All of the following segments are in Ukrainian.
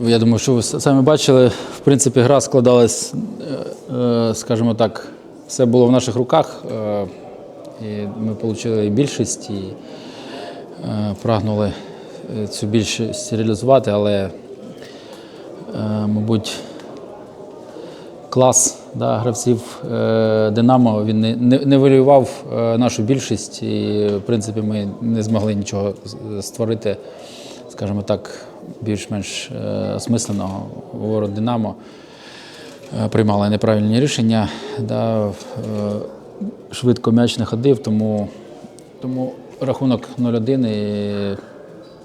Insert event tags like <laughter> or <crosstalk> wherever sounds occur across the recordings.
Я думаю, що ви самі бачили, в принципі, гра складалась, е, е, скажімо так, все було в наших руках. е, І ми отримали більшість і прагнули цю більшість реалізувати, але, мабуть, клас да, гравців Динамо він не, не, не нашу більшість, і в принципі ми не змогли нічого створити, скажімо так, більш-менш е, осмисленого. Ворот Динамо е, приймали неправильні рішення. Да, е, швидко м'яч не ходив, тому, тому рахунок 0-1 і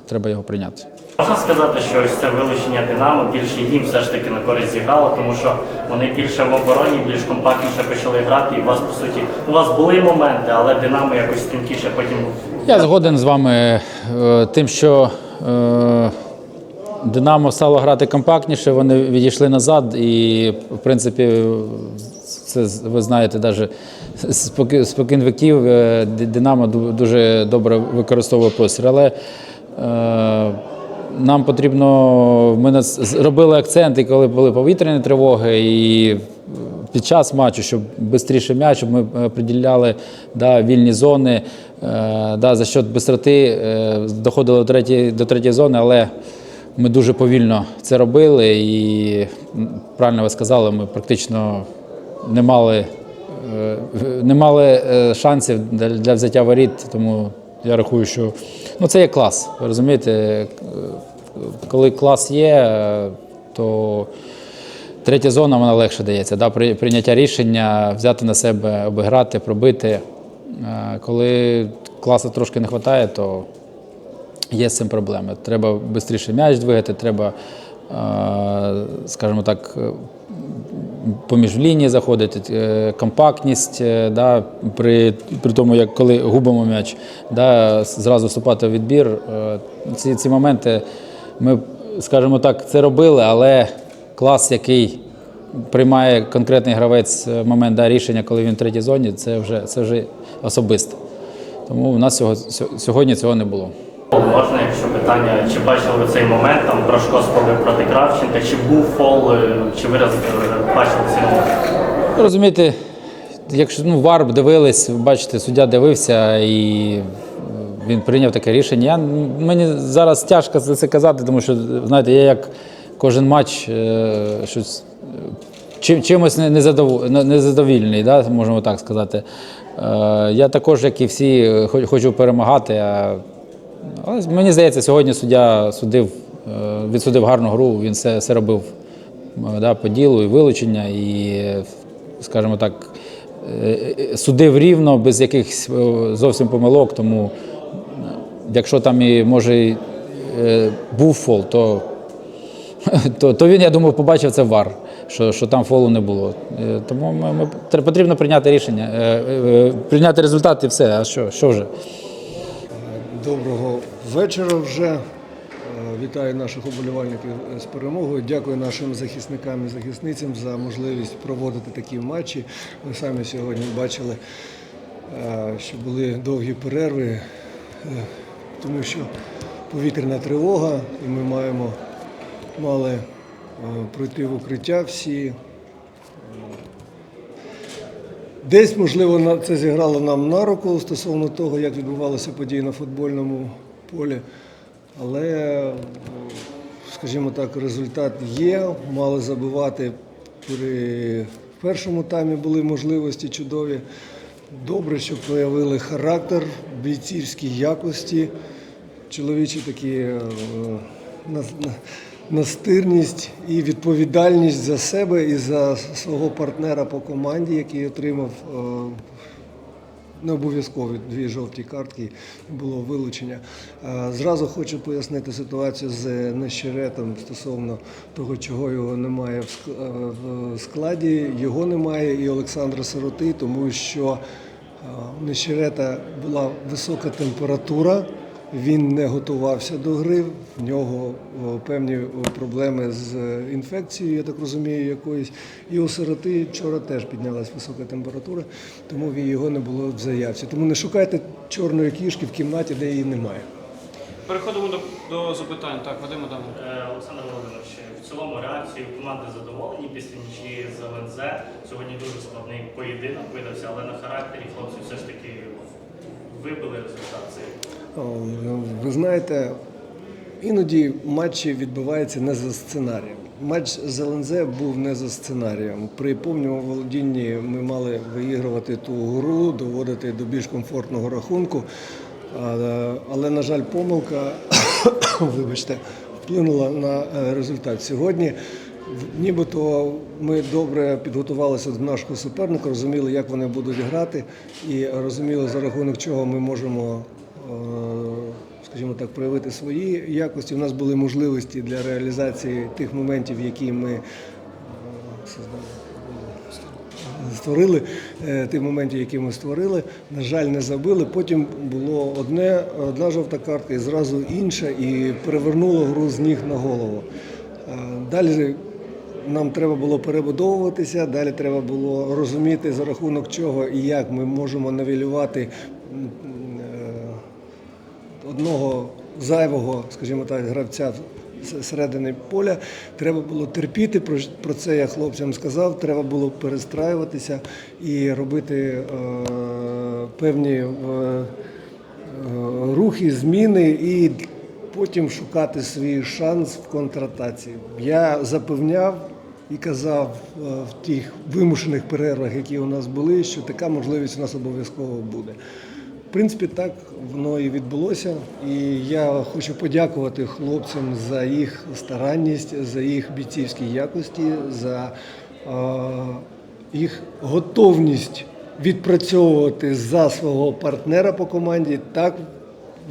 треба його прийняти. Можна сказати, що ось це вилучення Динамо більше їм все ж таки на користь зіграло, тому що вони більше в обороні, більш компактніше почали грати. І у вас, по суті, у вас були моменти, але Динамо якось стрімкіше потім Я згоден з вами е, тим, що е, Динамо стало грати компактніше, вони відійшли назад, і, в принципі, це ви знаєте, навіть спокін віків е, Динамо дуже добре використовує простір. Але е, нам потрібно, ми нас зробили акценти, коли були повітряні тривоги, і під час матчу, щоб швидше м'яч, щоб ми е, приділяли да, вільні зони, е, да, за счет бистроти е, доходили до третьої, до третьої зони, але ми дуже повільно це робили і правильно ви сказали, ми практично не мали, е, не мали е, шансів для, взяття воріт, тому я рахую, що ну, це є клас. Ви розумієте, Е, коли клас є, то Третя зона вона легше дається. Да? Прийняття рішення, взяти на себе, обіграти, пробити. Коли класу трошки не вистачає, то є з цим проблеми. Треба швидше м'яч двигати, треба, е, скажімо так, е, поміж лінії заходити, е, компактність, да, при, при тому, як коли губимо м'яч, да, зразу вступати в відбір. Ці, ці моменти ми, скажімо так, це робили, але клас, який приймає конкретний гравець момент да, рішення, коли він в третій зоні, це вже, це вже особисто. Тому у нас цього, сьогодні цього не було. Можна, якщо питання, чи бачили ви цей момент, там Брошко спробив проти Кравченка, чи був фол, е, чи ви роз- бачили цей момент? Розумієте, якщо ну, вар дивились, бачите, суддя дивився і е, він прийняв таке рішення. Я, мені зараз тяжко за це казати, тому що, знаєте, я як кожен матч е, щось, е, чим, чимось не- незадовільний, да, можемо так сказати. Е, я також, як і всі, е, хочу перемагати. А, але мені здається, сьогодні суддя судив, е, відсудив гарну гру, він все, все робив е, да, по ділу і вилучення, і, скажімо так, е, судив рівно, без якихось зовсім помилок. Тому якщо там і може був фол, то, <laughs> то, то він, я думаю, побачив це вар, що, що там фолу не було. Тому ми, ми, потрібно прийняти рішення, прийняти результат і все. А що, що вже? Доброго вечора вже. Е, Вітаю наших оболівальників з перемогою. Дякую нашим захисникам і захисницям за можливість проводити такі матчі. Ви самі сьогодні бачили, е, що були довгі перерви, е, тому що повітряна тривога, і ми маємо мали пройти в укриття всі. Десь, можливо, це зіграло нам на руку стосовно того, як відбувалися події на футбольному полі. Але, скажімо так, результат є. Мали забивати при першому таймі були можливості чудові. Добре, що проявили характер, бійцівські якості, чоловічі такі е, на- настирність і відповідальність за себе і за свого партнера по команді, який отримав е, не обов'язково дві жовті картки, було вилучення. Е, Зразу хочу пояснити ситуацію з Нещеретом стосовно того, чого його немає в е, складі. Його немає і Олександра Сироти, тому що у Нещерета була висока температура. Він не готувався до гри, в нього певні проблеми з е, інфекцією, я так розумію, якоюсь. І у сироти вчора теж піднялась висока температура, тому його не було в заявці. Тому не шукайте чорної кішки в кімнаті, де її немає. Переходимо до, до запитань. Так, Вадим Адамович. Е, Олександр Володимирович, в цілому реакцію команди задоволені після нічиї з ЛНЗ. Сьогодні дуже складний поєдинок видався, але на характері хлопці все ж таки вибили результат Ви знаєте, іноді матчі відбуваються не за сценарієм. Матч з ЛНЗ був не за сценарієм. При повному володінні ми мали виігрувати ту гру, доводити до більш комфортного рахунку. Але, на жаль, помилка, <coughs> вибачте, вплинула на е, результат. Сьогодні нібито ми добре підготувалися до нашого суперника, розуміли, як вони будуть грати, і розуміли, за рахунок чого ми можемо е, скажімо так, проявити свої якості. У нас були можливості для реалізації тих моментів, які ми е. Створили е, тих моментів, які ми створили. На жаль, не забили. Потім було одне, одна жовта картка і зразу інша, і перевернуло гру з ніг на голову. Е, Далі нам треба було перебудовуватися, далі треба було розуміти, за рахунок чого і як ми можемо навілювати е, одного зайвого, скажімо так, гравця середини поля. Треба було терпіти. Про, це я хлопцям сказав. Треба було перестраюватися і робити е, певні е, е, рухи, зміни і потім шукати свій шанс в контратаці. Я запевняв. І казав е, в тих вимушених перервах, які у нас були, що така можливість у нас обов'язково буде. Принципі, так воно і відбулося. І я хочу подякувати хлопцям за їх старанність, за їх бійцівські якості, за їх готовність відпрацьовувати за свого партнера по команді. Так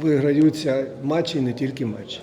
виграються матчі, і не тільки матчі.